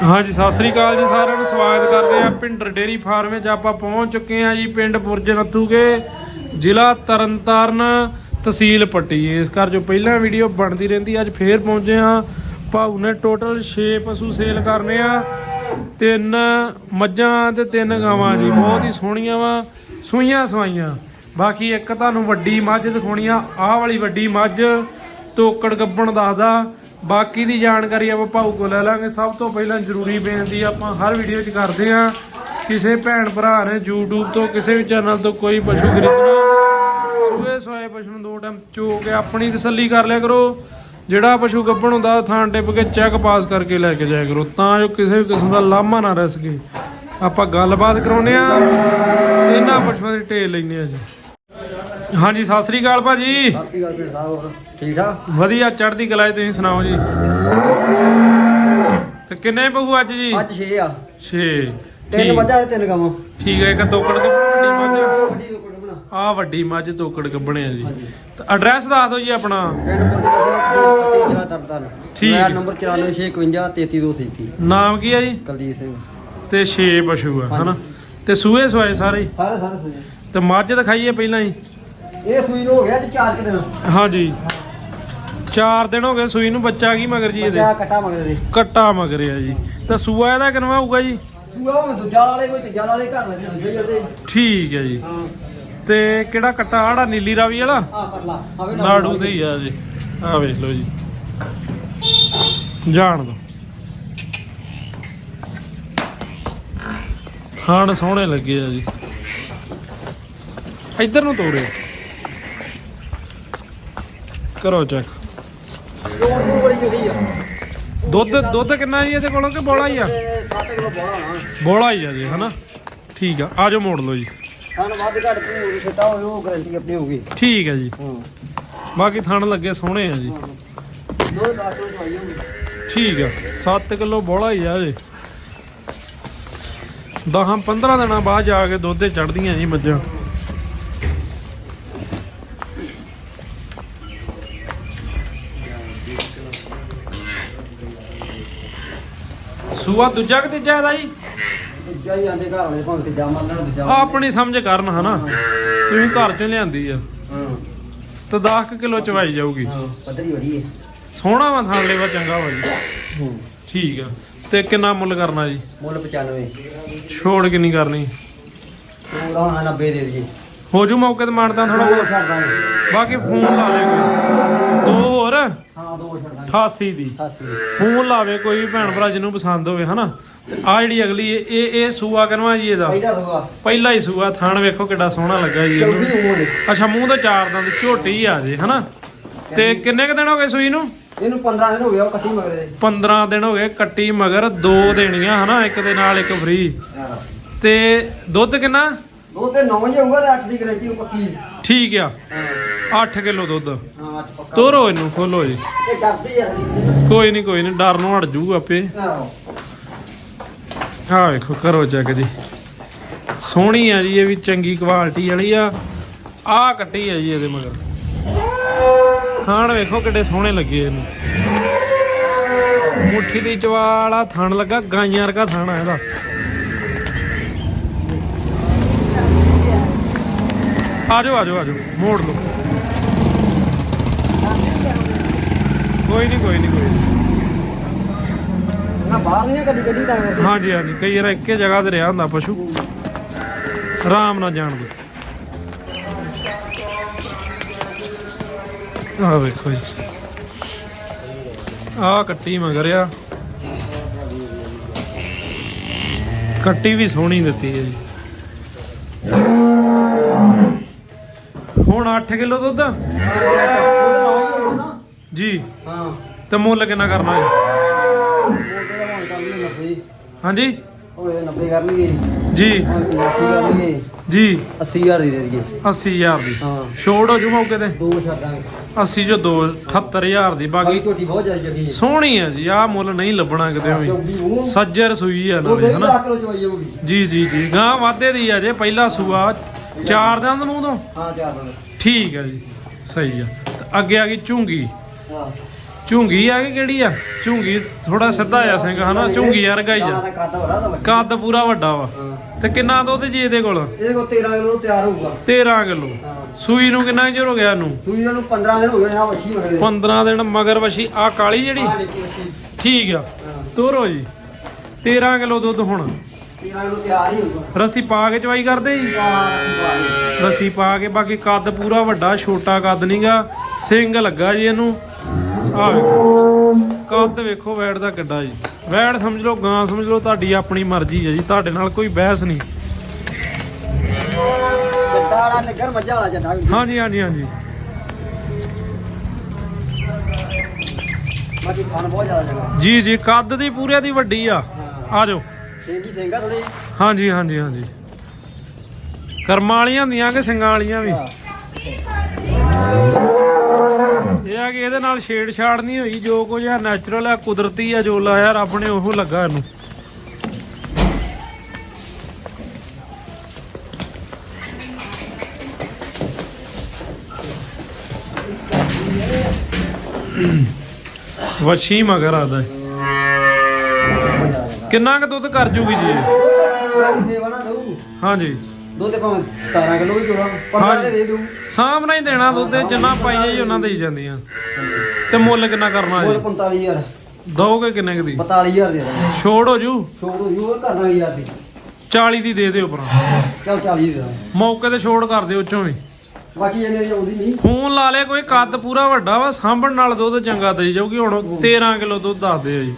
ਹਾਂਜੀ, ਸਤਿ ਸ੍ਰੀ ਅਕਾਲ ਜੀ ਸਾਰਿਆਂ ਨੂੰ। ਸਵਾਗਤ ਕਰਦੇ ਆ ਪਿੰਡਰ ਡੇਰੀ ਫਾਰਮ ਵਿੱਚ। ਆਪਾਂ ਪਹੁੰਚ ਚੁੱਕੇ ਆ ਜੀ ਪਿੰਡ ਬੁਰਜ ਨੱਥੂਗੇ, ਜ਼ਿਲ੍ਹਾ ਤਰਨਤਾਰਨ ਤਹਿਸੀਲ ਪੱਟੀ। ਇਸ ਘਰ ਜੋ ਪਹਿਲਾਂ ਵੀਡੀਓ ਬਣਦੀ ਰਹਿੰਦੀ, ਅੱਜ ਫੇਰ ਪਹੁੰਚੇ ਆ ਭਾਊ ਨੇ ਟੋਟਲ 6 ਪਸ਼ੂ ਸੇਲ ਕਰਨੇ ਆ। ਤਿੰਨ ਮੱਝਾਂ ਤੇ ਤਿੰਨ ਗਾਵਾਂ ਜੀ। ਬਹੁਤ ਹੀ ਸੋਹਣੀਆਂ ਵਾ, ਸੂਈਆਂ ਸਵਾਈਆਂ। ਬਾਕੀ ਇੱਕ ਤੁਹਾਨੂੰ ਵੱਡੀ ਮੱਝ ਦਿਖਾਉਣੀ ਆ। ਆਹ ਵਾਲੀ ਵੱਡੀ ਮੱਝ, ਤੋਕੜ ਗੱਬਣ ਦੱਸਦਾ। ਬਾਕੀ ਦੀ ਜਾਣਕਾਰੀ ਆਪਾਂ ਭਾਊ ਕੋ ਲੈ ਲਾਂਗੇ। ਸਭ ਤੋਂ ਪਹਿਲਾਂ ਜ਼ਰੂਰੀ ਬੇਨਤੀ ਆਪਾਂ ਹਰ ਵੀਡੀਓ 'ਚ ਕਰਦੇ ਆ ਕਿਸੇ ਭੈਣ ਭਰਾ ਨੇ YouTube ਤੋਂ, ਕਿਸੇ ਵੀ ਚੈਨਲ ਤੋਂ ਕੋਈ ਪਸ਼ੂ ਖਰੀਦਣਾ, ਸੂਏ ਸੋਏ ਪਸ਼ੂ ਨੂੰ ਦੋ ਟਾਈਮ ਚੋ ਕੇ ਆਪਣੀ ਤਸੱਲੀ ਕਰ ਲਿਆ ਕਰੋ। ਜਿਹੜਾ ਪਸ਼ੂ ਗੱਭਣ ਹੁੰਦਾ ਥਾਂ ਟਿਪ ਕੇ ਚੈੱਕ ਪਾਸ ਕਰਕੇ ਲੈ ਕੇ ਜਾਇਆ ਕਰੋ। ਤਾਂ ਜੋ ਕਿਸੇ ਵੀ ਕਿਸਮ ਦਾ ਲਾਮਾ ਨਾ ਰਹਿ ਸਕੇ। ਆਪਾਂ ਗੱਲਬਾਤ ਕਰਾਉਨੇ ਆ ਇਹਨਾਂ ਪਸ਼ੂਆਂ ਦੀ ਢੇਲ ਲੈਨੇ ਆ ਜੀ। ਹਾਂਜੀ ਸਤਿ ਸ੍ਰੀ ਅਕਾਲ ਭਾਜੀ। ਸਤਿ ਸ਼੍ਰੀ ਅਕਾਲ ਪਿੰਡ ਸਾਹਿਬ ਹੋਰ ਠੀਕ ਠਾਕ? ਵਧੀਆ ਚੜ੍ਹਦੀ ਕਲਾ 'ਚ ਤੁਸੀਂ ਸੁਣਾਓ ਜੀ। ਤੇ ਕਿੰਨੇ ਪਹੂ ਅੱਜ ਜੀ? ਅੱਜ 6 ਆ। 6 ਤਿੰਨ ਮੱਝਾਂ ਤੇ ਤਿੰਨ ਗਾਵਾਂ ਠੀਕ ਹੈ ਇੱਕ ਤੋਕੜ ਤੋਂ ਵੱਡੀ ਮੱਝ ਆ। ਵੱਡੀ ਮੱਝ ਤੋਕੜ ਕੱਬਣੇ ਆ ਜੀ। ਤੇ ਐਡਰੈਸ ਦੱਸ ਦਿਓ ਜੀ ਆਪਣਾ। ਠੀਕ। ਮੋਬਾਈਲ ਨੰਬਰ 9465533233 ਨਾਮ ਕੀ ਹੈ ਜੀ? ਕੁਲਦੀਪ ਸਿੰਘ। ਤੇ 6 ਪਸ਼ੂ ਆ ਹਨਾ? ਤੇ ਸੂਏ ਸਵਾਏ ਸਾਰੇ? ਹੀ। ਸਾਰੇ ਸਾਰੇ ਤੇ ਮੱਝ ਦਿਖਾਈਏ ਪਹਿਲਾਂ ਹੀ। ਇਹ ਸੂਈ ਨੂੰ ਹੋ ਗਿਆ ਤੇ ਚਾਰ ਕੁ ਦਿਨ। ਹਾਂਜੀ। 4 ਦਿਨ ਹੋ ਗਏ ਸੂਈ ਨੂੰ ਬੱਚਾ ਕੀ ਮਗਰ ਜੀ ਇਹਦੇ? ਬੱਚਾ ਕੱਟਾ ਮੰਗਦੇ ਦੇ ਕੱਟਾ ਮਗਰ ਆ ਜੀ। ਤੇ ਸੂਆ ਇਹਦਾ ਕਿੰਨਾ ਹੋਊਗਾ ਜੀ? ਸੂਆ ਉਹ ਦੂਜਾ ਵਾਲੇ ਕੋਈ ਤੀਜਾ ਵਾਲੇ ਘਰ ਲੱਗੇ ਹੁੰਦੇ ਉਹਦੇ ਠੀਕ ਹੈ ਜੀ। ਤੇ ਕਿਹੜਾ ਕੱਟਾ ਆੜਾ ਨੀਲੀ ਰਾਵੀ ਵਾਲਾ? ਆ ਪਰਲਾ ਆਵੇ ਨਾੜੂ ਦੇ ਹੀ ਆ ਜੀ। ਆ ਵੇਖ ਲਓ ਜੀ। ਜਾਣ ਦੋ। ਖਾਣ ਸੋਹਣੇ ਲੱਗੇ ਆ ਜੀ। ਇੱਧਰ ਨੂੰ ਤੋੜਿਓ ਕਰੋ ਚੈੱਕ ਆ ਦੁੱਧ ਦੁੱਧ ਕਿੰਨਾ ਜੀ ਇਹਦੇ ਕੋਲੋਂ ਕਿ ਬੋਲਾ ਹੀ ਆ? 7 ਕਿਲੋ ਬੋਲਾ ਨਾ ਬੋਲਾ ਹੀ ਆ ਜੀ ਹਨਾ? ਠੀਕ ਆ ਆਜੋ ਮੋੜ ਲਓ ਜੀ। ਸਾਨੂੰ ਵੱਧ ਘੱਟ ਭੂਰ ਛਟਾ ਹੋਏ ਉਹ ਗਾਰੰਟੀ ਆਪਣੀ ਹੋਊਗੀ। ਠੀਕ ਹੈ ਜੀ। ਹਾਂ। ਬਾਕੀ ਥਣ ਲੱਗੇ ਸੋਹਣੇ ਆ ਜੀ। ਦੋ 10 ਕਿਲੋ ਚਵਾਈ ਹੋਊਗੀ। ਠੀਕ ਆ 7 ਕਿਲੋ ਬੋਲਾ ਹੀ ਆ ਜੀ। 10 15 ਦਿਨਾਂ ਬਾਅਦ ਜਾ ਕੇ ਦੁੱਧ ਤੇ ਚੜਦੀਆਂ ਜੀ ਮੱਝਾਂ। ਸੂਆ ਦੂਜਾ ਕਿ ਤੀਜਾ ਇਹਦਾ ਜੀ? ਦੂਜਾ ਹੀ ਆਂਦੇ ਘਰ ਵਾਲੇ ਭਾਵੇਂ ਤੀਜਾ ਮੰਨ ਲੈਣ ਦੂਜਾ ਆਪਣੀ ਸਮਝ ਕਰਨ ਹਨਾ। ਤੁਸੀਂ ਘਰ ਚੋਂ ਲਿਆਂਦੀ ਆ। ਹਾਂ। ਤੇ 10 ਕਿਲੋ ਚਵਾਈ ਜਾਊਗੀ। ਹਾਂ ਪੱਧਰੀ ਵੜੀ ਹੈ ਸੋਹਣਾ ਵਾ ਥਾਂ ਲੈਵਾ ਚੰਗਾ ਵਾ ਜੀ। ਹੂੰ। ਠੀਕ ਆ। ਤੇ ਕਿੰਨਾ ਮੁੱਲ ਕਰਨਾ ਜੀ? ਮੁੱਲ 95 ਛੋੜ ਕਿੰਨੀ ਕਰਨੀ? ਹੋਣਾ 90 ਦੇ ਦਈਏ। ਹੋ ਜੂ ਮੌਕੇ ਤੇ ਮਾਨਤਾ ਥੋੜਾ ਬਾਕੀ ਫੋਨ ਲਾ ਲੈ ਦੋ ਹੋਰ। ਹਾਂ ਦੋ ਛੱਡ ਦਾਂਗੇ 88 ਦੀ। 80 ਫੋਨ ਲਾਵੇ ਕੋਈ ਵੀ ਭੈਣ ਭਰਾ ਜਿਹਨੂੰ ਪਸੰਦ ਹੋਵੇ ਹਨਾ? ਆ ਜਿਹੜੀ ਅਗਲੀ ਇਹ ਇਹ ਇਹ ਸੂਆ ਕਰਵਾ ਜੀ ਇਹਦਾ? ਪਹਿਲਾ ਹੀ ਸੂਆ ਥਾਣ ਵੇਖੋ ਕਿੱਡਾ ਸੋਹਣਾ ਲੱਗਾ ਜੀ ਇਹਨੂੰ। ਚੌਥੀ ਉਮਰ ਅੱਛਾ ਮੂੰਹ ਤੋਂ ਚਾਰ ਦੰਦ ਝੋਟੀ ਆ ਜੇ ਹਨਾ? ਤੇ ਕਿੰਨੇ ਕ ਦਿਨ ਹੋ ਗਏ ਸੂਈ ਨੂੰ? ਇਹਨੂੰ 15 ਦਿਨ ਹੋ ਗਿਆ ਉਹ ਕੱਟੀ ਮਗਰ ਦੇ। 15 ਦਿਨ ਹੋ ਗਏ ਕੱਟੀ ਮਗਰ ਦੋ ਦੇਣੀਆਂ ਹਨਾ? ਇੱਕ ਦੇ ਨਾਲ ਇੱਕ ਫ੍ਰੀ। ਤੇ ਦੁੱਧ ਕਿੰਨਾ? ਦੋ ਤੇ 9 ਹੀ ਹੋਊਗਾ ਤੇ 8 ਦੀ ਗਾਰੰਟੀ ਉਹ ਪੱਕੀ। ਠੀਕ ਆ। ਹਾਂ। 8 ਕਿਲੋ ਦੁੱਧ। ਹਾਂ 8 ਪੱਕਾ। ਤੋਰੋ ਇਹਨੂੰ ਖੋਲੋ ਜੀ। ਤੇ ਡਰਦੀ ਆ ਹਲੀ ਕੋਈ ਨਹੀਂ ਕੋਈ ਨਹੀਂ ਡਰ ਨੂੰ ਹਟ ਜੂ ਆਪੇ। ਆਹੋ। ਆਹ ਵੇਖੋ ਕਰੋ ਚੈੱਕ ਜੀ। ਸੋਹਣੀ ਆ ਜੀ ਇਹ ਵੀ ਚੰਗੀ ਕੁਆਲਿਟੀ ਵਾਲੀ ਆ। ਆਹ ਕੱਟੀ ਆ ਜੀ ਇਹਦੇ ਮਗਰ। ਥਾਣ ਵੇਖੋ ਕਿੱਡੇ ਸੋਹਣੇ ਲੱਗੇ ਇਹਨੂੰ। ਮੁੱਠੀ ਦੀ ਚਵਾਲਾ ਥਣ ਲੱਗਾ ਗਾਈਆਂ ਵਰਗਾ ਥਣ ਆ ਇਹਦਾ। ਆਜੋ ਆਜੋ ਆਜੋ। ਮੋੜ ਲਓ। ਕੋਈ ਨਹੀਂ ਕੋਈ ਨਹੀਂ ਕੋਈ ਨੀ। ਨਾ ਬਾਹਰ ਨਹੀਂ ਆ ਕਦੀ ਗੱਡੀ ਤਾਂ ਕਰਕੇ। ਹਾਂਜੀ ਹਾਂਜੀ। ਕਈ ਵਾਰ ਇੱਕੇ ਜਗ੍ਹਾ ਤੇ ਰਿਹਾ ਹੁੰਦਾ ਪਸ਼ੂ। ਆਰਾਮ ਨਾਲ ਜਾਣ ਦੋ। ਆਹ ਵੇਖੋ ਜੀ। ਆਹ ਕੱਟੀ ਮਗਰ ਆ। ਕੱਟੀ ਵੀ ਸੋਹਣੀ ਦਿੱਤੀ ਹੈ ਜੀ। ਹੁਣ 8 ਕਿਲੋ ਦੁੱਧ? ਜੀ। ਹਾਂ ਤੇ ਮੁੱਲ ਕਿੰਨਾ ਕਰਨਾ ਹੈ? ਬੋਲਦੇ ਦਾ ਹੁਣ ਕਰ ਲਈ 90 ਹਾਂਜੀ? ਹੋਏ 90 ਕਰ ਲਈਏ ਜੀ। ਜੀ। 80000 ਦੀ ਦੇ। ਦਈਏ 80000 ਦੀ ਹਾਂ ਛੋੜ ਹੋ ਜੂ ਮੌਕੇ ਤੇ? ਦੋ ਛੱਡ ਦਾਂਗੇ 80 ਜੋ 2 78000 ਦੀ ਬਾਕੀ। ਝੋਟੀ ਬਹੁਤ ਜ਼ਿਆਦਾ ਜਗੀ ਸੋਹਣੀ ਆ ਜੀ, ਆਹ ਮੁੱਲ ਨਹੀਂ ਲੱਭਣਾ ਕਿਤੇ ਵੀ। ਚੌਂਦੀ ਉਹ ਸੱਜਰ ਸੂਈ ਆ ਉਹ ਹਨਾ? ਜੀ ਜੀ ਜੀ। ਗਾਂ ਵਾਧੇ ਦੀ ਆ ਜੇ, ਪਹਿਲਾ ਸੂਆ। ਚਾਰ ਦਿਨ ਨੂੰ ਤੋਂ? ਹਾਂ ਚਾਰ ਦਿਨ ਠੀਕ ਆ ਜੀ ਸਹੀ ਆ। ਤੇ ਅੱਗੇ ਆ ਗਈ ਝੁੰਗੀ। ਹਾਂ। ਝੁੰਗੀ ਆ ਕਿ ਕਿਹੜੀ ਆ? ਝੁੰਗੀ ਥੋੜਾ ਸਿੱਧਾ ਆ ਸਿੰਘ ਹਨਾ? ਝੁੰਗੀ ਹੀ ਆ। ਕੱਦ ਦਾ ਵੱਡਾ। ਕੱਦ ਪੂਰਾ ਵੱਡਾ ਵਾ। ਹਾਂ। ਤੇ ਕਿੰਨਾ ਦੁੱਧ ਜੀ ਇਹਦੇ ਕੋਲ? ਇਹਦੇ ਕੋਲ 13 ਕਿਲੋ ਤਿਆਰ ਹੋਊਗਾ। 13 ਕਿਲੋ। ਹਾਂ। ਸੂਈ ਨੂੰ ਕਿੰਨਾ ਚਿਰ ਹੋ ਗਿਆ ਇਹਨੂੰ? ਸੂਈ ਨੂੰ 15 ਦਿਨ ਹੋ ਗਏ ਆ ਵੱਛੀ ਮਗਰ 15 ਦਿਨ ਮਗਰ ਵਸ਼ੀ ਆ ਕਾਲੀ ਜਿਹੜੀ? ਠੀਕ ਆ। ਹਾਂ। ਤੋਰੋ ਜੀ। 13 ਕਿਲੋ ਦੁੱਧ ਹੁਣ। 13 ਕਿਲੋ ਤਿਆਰ ਹੀ ਹੋਊਗਾ। ਰੱਸੀ ਪਾ ਕੇ ਚਵਾਈ ਕਰਦੇ ਜੀ? ਰੱਸੀ ਪਾ ਕੇ। ਬਾਕੀ ਕੱਦ ਪੂਰਾ ਵੱਡਾ ਛੋਟਾ ਕੱਦ ਨਹੀਂਗਾ ਸਿੰਘ ਲੱਗਾ ਜੀ ਇਹਨੂੰ। ਆ ਵੇਖੋ। ਕੱਦ ਵੇਖੋ ਵੈੜ ਦਾ ਕਿੱਡਾ ਜੀ। ਵੈੜ ਸਮਝ ਲਓ ਗਾਂ ਸਮਝ ਲਓ ਤੁਹਾਡੀ ਆਪਣੀ ਮਰਜ਼ੀ ਹੈ ਜੀ। ਤੁਹਾਡੇ ਨਾਲ ਕੋਈ ਬਹਿਸ ਨਹੀਂ। ਚੱਡਾ ਵਾਲਾ ਨਗਰ ਮੱਝਾਂ ਵਾਲਾ ਵੀ। ਹਾਂਜੀ ਹਾਂਜੀ ਹਾਂਜੀ। ਬਾਕੀ ਖਾਣ ਬਹੁਤ ਜ਼ਿਆਦਾ ਜਗਾ ਜੀ ਜੀ ਕੱਦ ਦੀ ਪੂਰੇ ਦੀ ਵੱਡੀ ਆ। ਆ ਜਾਓ। ਥੋੜੀ ਹਾਂਜੀ ਹਾਂਜੀ ਹਾਂਜੀ। ਕਰਮਾਂ ਵਾਲੀਆਂ ਹੁੰਦੀਆਂ ਕਿ ਸਿੰਘਾਂ ਵਾਲੀਆਂ ਵੀ? ਇਹ ਆ ਕਿ ਇਹਦੇ ਨਾਲ ਛੇੜ ਛਾੜ ਨਹੀਂ ਹੋਈ ਜੋ ਕੁਝ ਆ ਨੈਚੁਰਲ ਆ ਕੁਦਰਤੀ ਆ ਜੋ ਲਾਇਆ ਰੱਬ ਨੇ ਉਹ ਲੱਗਾ ਇਹਨੂੰ। ਵਛੀ ਮਗਰ ਆਦਾ ਕਿੰਨਾ ਕੁ ਦੁੱਧ ਕਰ ਜੂਗੀ ਜੀ? ਇਹ? ਸੇਵਾ ਨਾ ਦਊ ਹਾਂਜੀ। ਦੋ ਤੇ ਭਾਵੇਂ 17 ਕਿਲੋ ਵੀ ਚੋਲਾ 15 ਦੇ ਦੇ ਦਊ। ਸਾਹਮਣੇ ਹੀ ਦੇਣਾ ਦੁੱਧ ਇਹ ਜਿੰਨਾ ਪਾਈਏ ਜੀ ਉਹਨਾਂ ਦੇ ਹੀ ਜਾਂਦੀਆਂ। ਤੇ ਮੁੱਲ ਕਿੰਨਾ ਕਰਨਾ ਹੋਰ ਜੀ 45000 ਦੋਗੇ ਕਿੰਨੇ ਕੁ ਦੀ? 42000 ਦੇ ਦਾਂਗੇ। ਛੋੜ ਹੋ ਜੂ? ਛੋੜੋ ਯੂਰ ਕਰਨਾ ਯਾਰ ਦੀ 40 ਦੀ ਦੇ ਦਿਓ ਪਰਾਂ ਚੱਲ 40 ਦੇ ਦਾਂਗੇ। ਮੌਕੇ ਤੇ ਛੋੜ ਕਰ ਦਿਓ ਉੱਚੋਂ ਵੀ। ਬਾਕੀ ਇਹਨੇ ਆਉਂਦੀ ਨਹੀਂ। ਫੋਨ ਲਾ ਲਿਆ ਕੋਈ ਕੱਦ ਪੂਰਾ ਵੱਡਾ ਵਾ ਸਾਂਭਣ ਨਾਲ ਦੁੱਧ ਚੰਗਾ ਦੇ ਜਾਊਗੀ। ਹੁਣ 13 ਕਿਲੋ ਦੁੱਧ ਦੱਸਦੇ ਆ ਜੀ।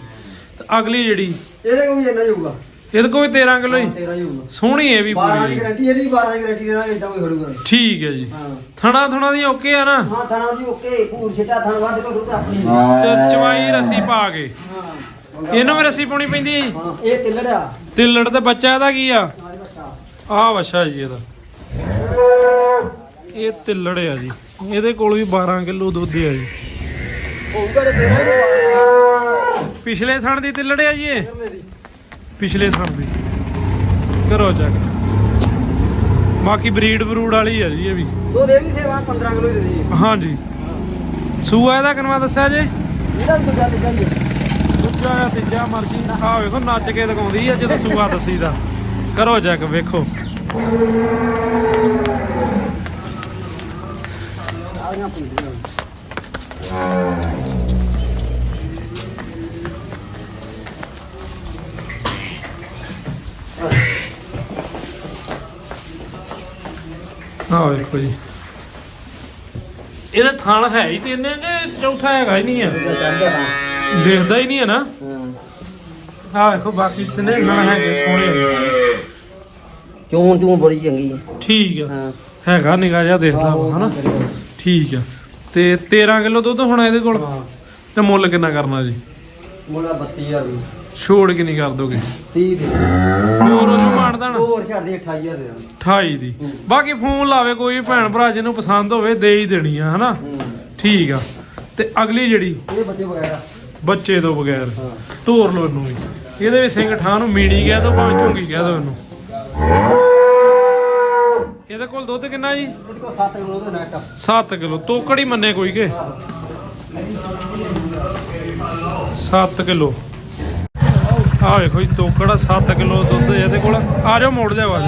ਤੇ ਅਗਲੀ ਜਿਹੜੀ? ਇਹਦੇ ਕੋਲ ਵੀ ਇੰਨਾ ਹੀ ਹੋਊਗਾ। ਇਹਦੇ ਕੋਲ ਵੀ 13 ਕਿਲੋ ਹੀ? 13 ਹੀ ਹੋਊਗਾ। ਸੋਹਣੀ ਇਹ ਵੀ 12 ਪੂਰੀ ਦੀ ਗਾਰੰਟੀ ਇਹਦੀ ਵੀ 12 ਦੀ ਗਾਰੰਟੀ ਦੇ ਇਦਾਂ ਕੋਈ ਖੜੂਗਾ ਨਹੀਂ। ਠੀਕ ਹੈ ਜੀ। ਹਾਂ। ਥਣਾ ਥਣਾ ਦੀ ਓਕੇ ਆ ਨਾ? ਹਾਂ ਥਣਾ ਦੀ ਓਕੇ ਪੂਰ ਛਟਾ ਥਣ ਵੱਧ ਕੋ ਰੁਕ ਆਪਣੀ। ਚ- ਚਵਾਈ ਰਸੀ ਪਾ ਕੇ। ਹਾਂ। ਇਹਨੂੰ ਵੀ ਰਸੀ ਪਾਉਣੀ ਪੈਂਦੀ ਹੈ ਜੀ? ਹਾਂ ਇਹ ਤਿੱਲੜਿਆ ਤਿੱਲੜ ਤੇ ਬੱਚਾ ਇਹਦਾ ਕੀ ਆ? ਨਾਲ ਬੱਚਾ। ਆਹ ਵਛਾ ਜੀ ਇਹਦਾ। ਇਹ ਤਿੱਲੜ ਆ ਜੀ। ਇਹਦੇ ਕੋਲ ਵੀ 12 ਕਿਲੋ ਦੁੱਧ ਆ ਜੀ। ਹੋਊਗਾ ਤੇ ਤੇਰਾ ਹੀ ਪਿਛਲੇ ਥਣ ਦੀ ਤਿੱਲੜ ਆ ਜੀ ਇਹ? ਦੀ ਪਿਛਲੇ ਥਣ ਦੀ। ਕਰੋ ਚੈੱਕ ਬਾਕੀ ਬਰੀਡ ਬਰੂਡ ਵਾਲੀ ਆ ਜੀ ਇਹ ਵੀ। ਦੋ ਦੇ ਵੀ ਸੇਵਾ 15 ਕਿਲੋ ਦੇ ਦੇ ਹਾਂਜੀ। ਸੂਆ ਇਹਦਾ ਕਿੰਨਾ ਦੱਸਿਆ ਜੀ? ਇਹਦਾ ਵੀ ਦੂਜਾ ਤੀਜਾ ਹੀ ਹੈ ਦੂਜਾ ਜਾਂ ਤੀਜਾ ਮਰਜ਼ੀ। ਆਹ ਵੇਖੋ ਨੱਚ ਕੇ ਦਿਖਾਉਂਦੀ ਆ ਜਦੋਂ ਸੂਆ ਦੱਸੀਦਾ। ਕਰੋ ਚੈੱਕ ਵੇਖੋ। ਆਲੀਆਂ ਪੁੰਦੀਆਂ ਆਹ ਵੇਖੋ ਜੀ। ਇਹਦਾ ਥਣ ਹੈ ਹੀ ਤਿੰਨੇ ਕਿ ਚੌਥਾ ਹੈਗਾ ਹੀ ਨਹੀਂ ਤਾਂ ਦੇਖਦਾ ਹੀ ਨਹੀਂ ਹੈ ਨਾ। ਹਾਂ। ਆਹ ਵੇਖੋ ਬਾਕੀ ਤਿੰਨੇ ਨਣ ਹੈਗੇ ਸੋਹਣੇ। ਚੋਣ ਚੋਣ ਬੜੀ ਚੰਗੀ ਹੈ ਠੀਕ ਆ। ਹਾਂ। ਹੈਗਾ ਨਿਗਾ ਜਿਹਾ ਦੇਖਦਾ ਹਨਾ? ਠੀਕ ਆ। ਤੇ 13 ਕਿਲੋ ਦੁੱਧ ਹੋਣਾ ਇਹਦੇ ਕੋਲ? ਹਾਂ। ਤੇ ਮੁੱਲ ਕਿੰਨਾ ਕਰਨਾ ਜੀ? ਮੋਲਾ 32000 ਦੀ ਛੋੜ ਕਿੰਨੀ ਕਰ ਦੋਗੇ? 30 ਦੇ। ਹੋਰ ਉਹਨੂੰ ਮਾਰ ਦੇਣਾ। ਹੋਰ ਛੱਡ ਦੇ 28000 ਦੇ ਦਾਂਗੇ 28 ਦੀ। ਬਾਕੀ ਫੋਨ ਲਾਵੇ ਕੋਈ ਭੈਣ ਭਰਾ ਜਿਹਨੂੰ ਪਸੰਦ ਹੋਵੇ ਦੇ ਹੀ ਦੇਣੀ ਆ ਹਨਾ? ਹੂੰ ਠੀਕ ਆ। ਤੇ ਅਗਲੀ ਜਿਹੜੀ? ਇਹ ਬੱਚੇ ਵਗੈਰਾ। ਬੱਚੇ ਤੋਂ ਬਗੈਰ। ਹਾਂ। ਧੋਰ ਲੋ ਇਹਨੂੰ ਵੀ। ਇਹਦੇ ਵੀ ਸਿੰਘ ਠਾਂ ਨੂੰ ਮੀਣੀ ਕਹਿ ਦੋ ਭਾਵੇਂ ਝੁੰਗੀ ਕਹਿ ਦੋ ਇਹਨੂੰ। ਇਹਦੇ ਕੋਲ ਦੁੱਧ ਕਿੰਨਾ ਜੀ? ਇਹਦੇ ਕੋਲ 7 ਕਿਲੋ ਦਾ ਨੈਟ 7 ਕਿਲੋ। ਤੋਕੜੀ ਮੰਨੇ ਕੋਈ ਕੇ? 7 ਕਿਲੋ। ਆ ਵੇਖੋ ਜੀ ਤੋਕੜਾ 7 ਕਿਲੋ ਦੁੱਧ ਇਹਦੇ ਕੋਲ? ਆ ਜਾਓ ਮੋੜ ਦੇ ਆਵਾਜ਼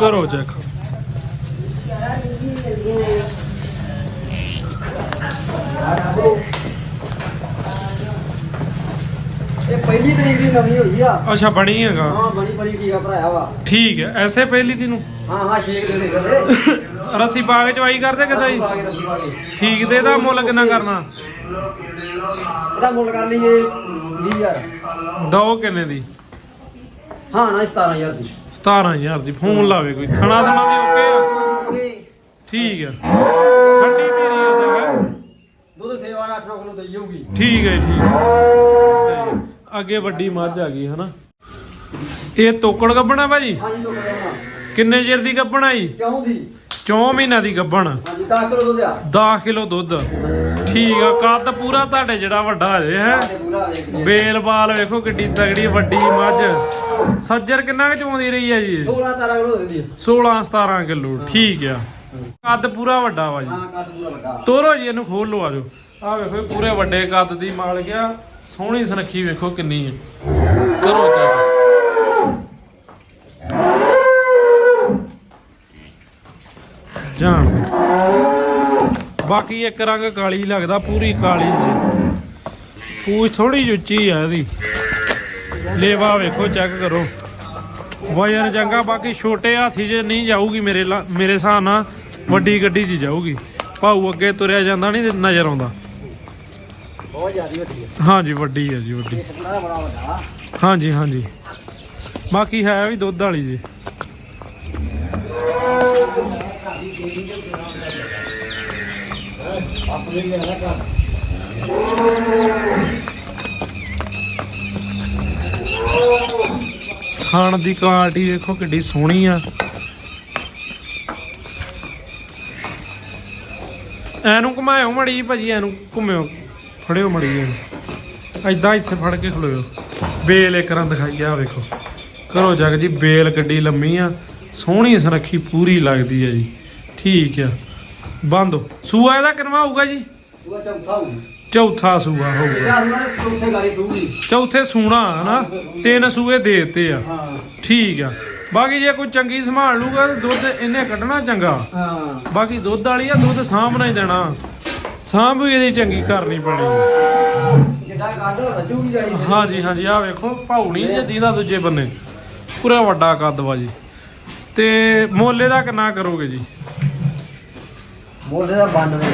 ਕਰੋ ਚੈੱਕ। ਤਰੀਕ ਦੀ ਨਵੀਂ ਹੋਈ ਆ। ਅੱਛਾ ਬਣੀ ਹੈਗਾ। ਹਾਂ ਬੜੀ ਬੜੀ ਟੀਕਾ ਭਰਾਇਆ ਵਾ। ਠੀਕ ਹੈ ਐਸੇ ਪਹਿਲੀ ਦੀ ਨੂੰ? ਹਾਂ ਹਾਂ ਸ਼ੇਕ ਦੇ ਦੇ ਕਰਦੇ ਰੱਸੀ ਪਾ ਕੇ ਚਵਾਈ ਕਰਦੇ ਕਿਦਾਂ ਜੀ ਠੀਕ ਦੇ ਦਾ ਮੁੱਲ ਕਿੰਨਾ ਕਰਨਾ? ਇਹਦਾ ਮੁੱਲ ਕਰ ਲਈਏ 20000 ਦੋ ਕਿੰਨੇ ਦੀ? ਹਾਂ ਨਾ 17000 ਦੀ। 17000 ਦੀ ਫੋਨ ਲਾਵੇ ਕੋਈ। ਥਣਾ ਥਣਾ ਦੀ ਓਕੇ ਆ? ਠੀਕ ਆ। ਠੰਡੀ ਧੀਰੀ ਆ ਦੇਖ ਦੁੱਧ ਸੇਵਾ ਨਾਲ 8 ਕਿਲੋ ਦਈ ਜਾਊਗੀ। ਠੀਕ ਹੈ ਠੀਕ ਹੈ। ਤੇ ਅੱਗੇ ਵੱਡੀ ਮੱਝ ਆ ਗਈ ਹਨਾ? ਇਹ ਤੋਕੜ ਗੱਬਣਾ ਭਾਜੀ? ਹਾਂਜੀ ਕਿੰਨੇ ਚਿਰ ਦੀ ਗੱਬਣਾ ਜੀ? ਕਿਉਂ ਦੀ। 4 ਮਹੀਨਿਆਂ ਦੀ ਗੱਭਣ। ਹਾਂਜੀ 10 ਕਿਲੋ ਦੁੱਧ ਆ। 10 ਕਿਲੋ ਦੁੱਧ। ਠੀਕ ਆ ਕੱਦ ਪੂਰਾ ਤੁਹਾਡੇ ਜਿਹੜਾ ਵੱਡਾ ਜੇ ਹੈ? ਤੇ ਪੂਰਾ ਵੇਖੋ ਕਿੱਡੀ ਤਗੜੀ ਵੱਡੀ ਮੱਝ। ਸੱਜਰ ਕਿੰਨਾ ਕੁ ਚੋਂਦੀ ਰਹੀ ਹੈ ਜੀ? 16 17 ਕਿਲੋ ਦਿੰਦੀ ਆ। 16 17 ਕਿਲੋ ਠੀਕ ਆ। ਕੱਦ ਪੂਰਾ ਵੱਡਾ ਵਾ ਜੀ। ਹਾਂ ਕੱਦ ਪੂਰਾ ਵੱਡਾ। ਤੋਰੋ ਜੀ ਇਹਨੂੰ ਖੋਲ ਲਓ ਆਜੋ ਆ ਵੇਖੋ ਇਹ ਪੂਰੇ ਵੱਡੇ ਕੱਦ ਦੀ ਮਾਲ ਗਿਆ ਸੋਹਣੀ ਸੁਨੱਖੀ ਵੇਖੋ ਕਿੰਨੀ ਹੈ। ਕਰੋ ਚੈੱਕ ਜਾਣ। ਬਾਕੀ ਇੱਕ ਰੰਗ ਕਾਲੀ ਲੱਗਦਾ, ਪੂਰੀ ਕਾਲੀ ਜੀ ਪੂਛ ਥੋੜੀ ਜਿਹੀ ਉੱਚੀ ਆ ਇਹਦੀ। ਲੇਵਾ ਵੇਖੋ ਚੈੱਕ ਕਰੋ। ਵਜਨ ਚੰਗਾ, ਬਾਕੀ ਛੋਟੇ ਹਾਥੀ 'ਚ ਨਹੀਂ ਜਾਊਗੀ ਮੇਰੇ ਲਾ- ਮੇਰੇ ਹਿਸਾਬ ਨਾਲ ਵੱਡੀ ਗੱਡੀ 'ਚ ਜਾਊਗੀ। ਭਾਊ ਅੱਗੇ ਤੁਰਿਆ ਜਾਂਦਾ ਨਹੀਂ ਨਜ਼ਰ ਆਉਂਦਾ। ਬਹੁਤ ਜ਼ਿਆਦਾ ਵੱਡੀ ਹਾਂਜੀ ਵੱਡੀ ਹੈ ਜੀ ਵੱਡੀ। ਇਹ ਥੋੜਾ ਬੜਾ ਵੱਡਾ ਹਾਂਜੀ ਹਾਂਜੀ। ਬਾਕੀ ਹੈ ਵੀ ਦੁੱਧ ਵਾਲੀ ਜੀ। ਆਪਣੇ ਖਾਣ ਦੀ ਕੁਆਲਿਟੀ ਵੇਖੋ ਕਿੱਡੀ ਸੋਹਣੀ ਆ। ਐਨੂੰ ਘੁਮਾਇਓ ਮੜੀ ਭਾਜੀ ਐਨੂੰ ਘੁੰਮਿਓ। ਫੜਿਓ ਮੜੀ ਜੀ ਐਦਾਂ ਇੱਥੇ ਫੜ ਕੇ ਖਲੋਇਓ। ਬੇਲ ਇੱਕ ਰਾਂ ਦਿਖਾਈ ਆ ਵੇਖੋ। ਕਰੋ ਜਗ ਜੀ ਬੇਲ ਗੱਡੀ ਲੰਮੀ ਆ। ਸੋਹਣੀ ਸੁਨੱਖੀ ਪੂਰੀ ਲੱਗਦੀ ਆ ਜੀ। ਠੀਕ ਆ। ਬੰਦ ਸੂਆ ਇਹਦਾ ਕਿੰਨਾ ਹੋਊਗਾ ਜੀ? ਉਹਦਾ ਚੌਥਾ ਹੋਊ। ਚੌਥਾ ਸੂਆ ਹੋਊਗਾ। ਯਾਰ ਚੌਥੇ ਗਾੜੀ ਦੂਗੀ ਚੌਥੇ ਸੂਣਾ ਹਨਾ? ਤਿੰਨ ਸੂਏ ਦੇ ਦਿੱਤੇ ਆ। ਹਾਂ। ਠੀਕ ਆ। ਬਾਕੀ ਜੇ ਕੋਈ ਚੰਗੀ ਸੰਭਾਲ ਲੂਗਾ ਤੇ ਦੁੱਧ ਇਹਨੇ ਕੱਢਣਾ ਚੰਗਾ। ਹਾਂ। ਬਾਕੀ ਦੁੱਧ ਵਾਲੀ ਆ ਦੁੱਧ ਸਾਂਭਣਾ ਹੀ ਦੇਣਾ। ਸਾਂਭ ਵੀ ਇਹਦੀ ਚੰਗੀ ਕਰਨੀ ਪੈਣੀ ਜਿੱਡਾ ਕੱਢ ਰੱਜੂਗੀ ਜਾੜੀ ਹਾਂਜੀ ਹਾਂਜੀ ਆ ਵੇਖੋ ਪੌੜੀ ਜੱਦੀ ਦਾ ਦੂਜੇ ਬੰਨੇ। ਪੂਰਾ ਵੱਡਾ ਕੱਦ ਵਾ ਜੀ। ਤੇ ਮੋਲੇ ਦਾ ਕਿੰਨਾ ਕਰੋਗੇ ਜੀ? ਮੋਲੇ ਦਾ 92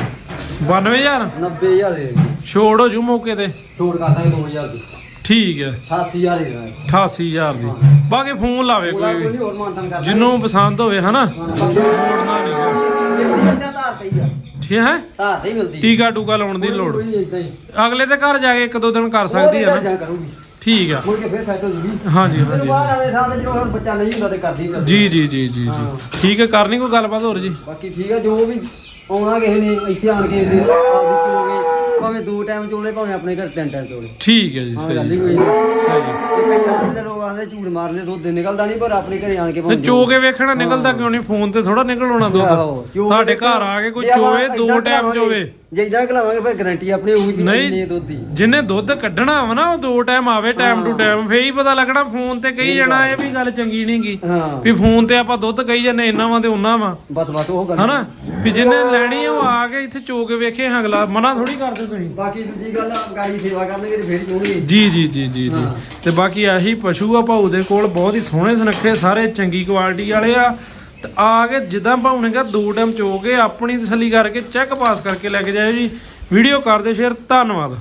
92000 90000 ਦੇ ਦੇ ਛੋੜ ਹੋ ਜੂ ਮੌਕੇ ਤੇ? ਛੋੜ ਕਰ ਦਾਂਗੇ 2000 ਦੀ। ਠੀਕ ਹੈ 88000 ਦੇ ਦਾਂਗੇ 88000 ਦੀ। ਬਾਕੀ ਫੋਨ ਲਾਵੇ ਕੋਈ। ਜਿਹਨੂੰ ਪਸੰਦ ਹੋਵੇ ਹਨਾ? ਮੋੜਨਾ ਨਹੀਂ। ਠੀਕ ਹੈ? ਧਾਰ ਤੇ ਹੀ ਮਿਲਦੀ। ਟੀਕਾ ਟੂਕਾ ਲਾਉਣ ਦੀ ਲੋੜ। ਕੋਈ ਨਹੀਂ ਏਦਾਂ ਹੀ। ਅਗਲੇ ਦੇ ਘਰ ਜਾ ਕੇ ਇੱਕ ਦੋ ਦਿਨ ਕਰ ਸਕਦੀ ਹੈ ਨਾ। ਨਾ ਕਰੂਗੀ। ਠੀਕ ਆ। ਮੁੜ ਕੇ ਫੇਰ ਸੈਟ ਹੋ ਜੂਗੀ। ਹਾਂਜੀ ਫਿਰ ਹਾਂਜੀ ਬਾਹਰ ਆਵੇ ਸਾਹ ਤੇ ਜੋ ਹੁਣ ਬੱਚਾ ਨਹੀਂ ਹੁੰਦਾ ਤੇ ਕਰਦੀ ਜੀ ਜੀ ਜੀ ਜੀ ਜੀ। ਠੀਕ ਹੈ ਕਰਨੀ ਕੋਈ ਗੱਲਬਾਤ ਹੋਰ ਜੀ? ਬਾਕੀ ਠੀਕ ਆ ਜੋ ਵੀ ਆਉਣਾ ਕਿਸੇ ਨੇ ਇੱਥੇ ਆਣ ਕੇ ਆਪਦੀ ਚੋਗੇ। ਭਾਵੇਂ ਦੋ ਟਾਈਮ ਚੋਲੇ ਭਾਵੇਂ ਆਪਣੇ ਘਰ ਤਿੰਨ ਟਾਈਮ ਚੋਲੇ। ਠੀਕ ਹੈ ਜੀ ਹਾਂ ਸਹੀ ਗੱਲ ਹੀ ਕੋਈ ਨਹੀਂ ਸਹੀ। ਤੇ ਕਈ ਆਂਦੇ ਲੋਕ ਆਂਦੇ ਝੂੜ ਮਾਰਦੇ ਦੁੱਧ ਨਿਕਲਦਾ ਨਹੀਂ ਪਰ ਆਪਣੇ ਘਰੇ ਆਣ ਕੇ ਤੇ ਚੋ ਕੇ ਵੇਖਣਾ ਨਿਕਲਦਾ ਕਿਉਂ ਨਹੀਂ ਫੋਨ ਤੇ ਥੋੜਾ ਨਿਕਲ ਆਉਣਾ ਆਹੋ, ਦੁੱਧ ਚੋ ਕੇ ਤੁਹਾਡੇ ਦੇਖਣਾ। ਘਰ ਆ ਕੇ ਕੋਈ ਜੇ ਆਪਾਂ ਚੋਵੇ ਦੋ ਏਦਾਂ ਟਾਈਮ ਚੋਵੇ। ਜੇ ਇਦਾਂ ਖਲਾਵਾਂਗੇ ਫਿਰ ਗਾਰੰਟੀ ਆਪਣੀ ਹੋਊਗੀ ਵੀ ਨਹੀਂ। ਇੰਨੇ ਦੁੱਧ ਦੀ। ਜਿੰਨੇ ਦੁੱਧ ਕੱਢਣਾ ਵਾ ਨਾ ਉਹ ਦੋ ਟਾਈਮ ਆਵੇ ਟਾਈਮ ਟੂ ਟਾਈਮ ਫੇਰ ਹੀ ਪਤਾ ਲੱਗਣਾ ਫੋਨ ਤੇ ਕਹੀ ਜਾਣਾ ਇਹ ਵੀ ਗੱਲ ਚੰਗੀ ਨਹੀਂਗੀ ਹਾਂ। ਵੀ ਫੋਨ ਤੇ ਆਪਾਂ ਦੁੱਧ ਕਹੀ ਜਾਂਦੇ ਇੰਨਾ ਵਾ ਤੇ ਉਹਨਾਂ ਵਾ। ਬਸ ਬਸ ਉਹ ਗੱਲ ਹਨਾ? ਵੀ ਜਿਹਨੇ ਲੈਣੀ ਆ ਉਹ ਆ ਕੇ ਇੱਥੇ ਚੋ ਕੇ ਵੇਖੇ ਅਗਲਾ ਮਨਾ ਥੋੜੀ ਕਰਦੇ ਤੁਸੀਂ। ਬਾਕੀ ਦੂਜੀ ਗੱਲ ਆ, ਗਾਈ ਸੇਵਾ ਕਰਨਗੇ ਤੇ ਫੇਰ ਚੋਣਗੇ ਜੀ ਜੀ ਜੀ ਜੀ ਜੀ। ਹਾਂ। ਤੇ ਬਾਕੀ ਆਹੀ ਪਸ਼ੂ ਆ ਭਾਊ ਦੇ ਕੋਲ ਬਹੁਤ ਹੀ ਸੋਹਣੇ ਸੁਨੱਖੇ ਸਾਰੇ ਚੰਗੀ ਕੁਆਲਿਟੀ ਵਾਲੇ ਆ। ਤੇ ਆ ਕੇ ਜਿੱਦਾਂ ਭਾਊ ਦੋ ਟਾਈਮ ਚੋ ਕੇ ਆਪਣੀ ਤਸੱਲੀ ਕਰਕੇ ਚੈੱਕ ਪਾਸ ਕਰਕੇ ਲੈ ਕੇ ਜਾਇਓ ਜੀ। ਵੀਡੀਓ ਕਰਦੇ ਸ਼ੇਅਰ ਧੰਨਵਾਦ।